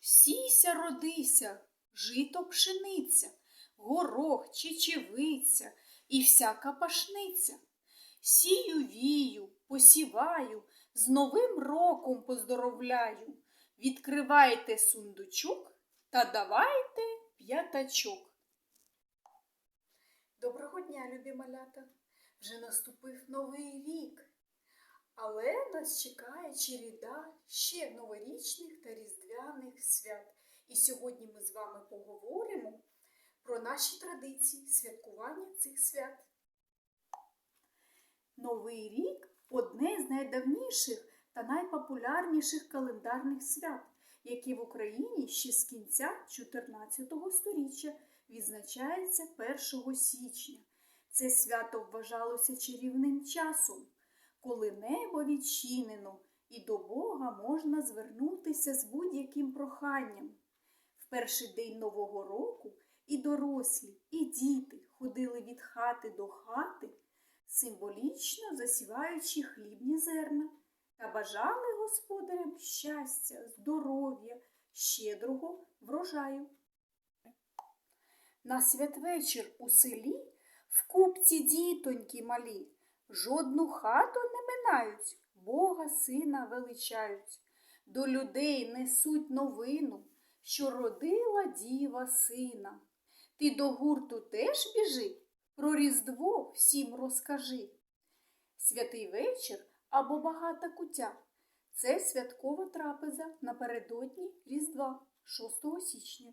Сійся, родися, жито пшениця, горох, чечевиця і всяка пашниця. Сію вію, посіваю, з Новим роком поздоровляю. Відкривайте сундучок та давайте п'ятачок. Доброго дня, любі малята! Вже наступив новий рік. Але нас чекає череда ще новорічних та різдвяних свят. І сьогодні ми з вами поговоримо про наші традиції святкування цих свят. Новий рік одне з найдавніших та найпопулярніших календарних свят, які в Україні ще з кінця 14 століття відзначається 1 січня. Це свято вважалося чарівним часом, коли небо відчинено і до Бога можна звернутися з будь-яким проханням. В перший день Нового року і дорослі, і діти ходили від хати до хати, символічно засіваючи хлібні зерна та бажали господарям щастя, здоров'я, щедрого врожаю. На святвечір у селі в купці дітоньки малі, жодну хату не минають, Бога сина величають, до людей несуть новину, що родила діва сина. Ти до гурту теж біжи, про Різдво всім розкажи. Святий вечір або багата кутя це святкова трапеза напередодні Різдва 6 січня.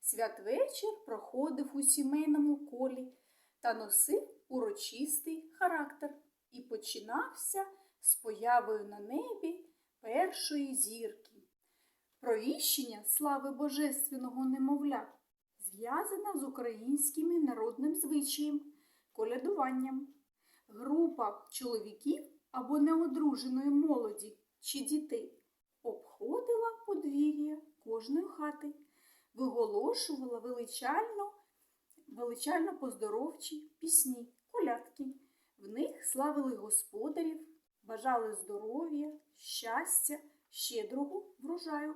Святвечір проходив у сімейному колі та носив урочистий характер і починався з появою на небі першої зірки. Провіщення слави Божественного немовля зв'язане з українським народним звичаєм колядуванням. Група чоловіків або неодруженої молоді чи дітей обходила подвір'я кожної хати виголошувала величально, величально поздоровчі пісні, колядки. В них славили господарів, бажали здоров'я, щастя, щедрого врожаю.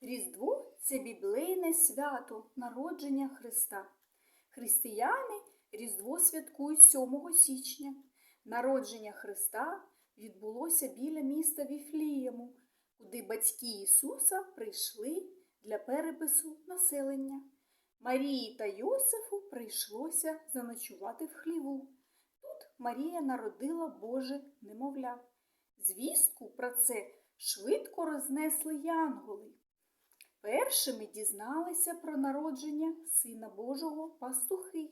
Різдво це біблейне свято народження Христа. Християни Різдво святкують 7 січня. Народження Христа відбулося біля міста Віфлієму куди батьки Ісуса прийшли для перепису населення. Марії та Йосифу прийшлося заночувати в хліву. Тут Марія народила Боже немовля. Звістку про це швидко рознесли янголи. Першими дізналися про народження Сина Божого пастухи.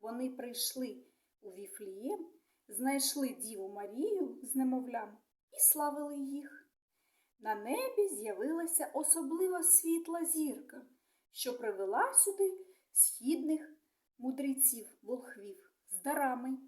Вони прийшли у Віфлієм, знайшли Діву Марію з немовлям і славили їх. На небі з'явилася особлива світла зірка, що привела сюди східних мудреців волхвів з дарами.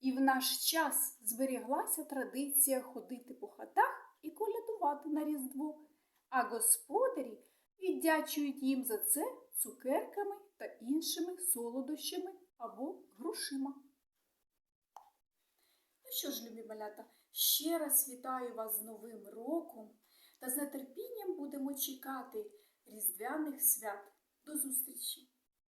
І в наш час зберіглася традиція ходити по хатах і колядувати на Різдво, а господарі віддячують їм за це цукерками та іншими солодощами або грошима. Ну що ж, любі малята, ще раз вітаю вас з Новим роком та з нетерпінням будемо чекати різдвяних свят. До зустрічі!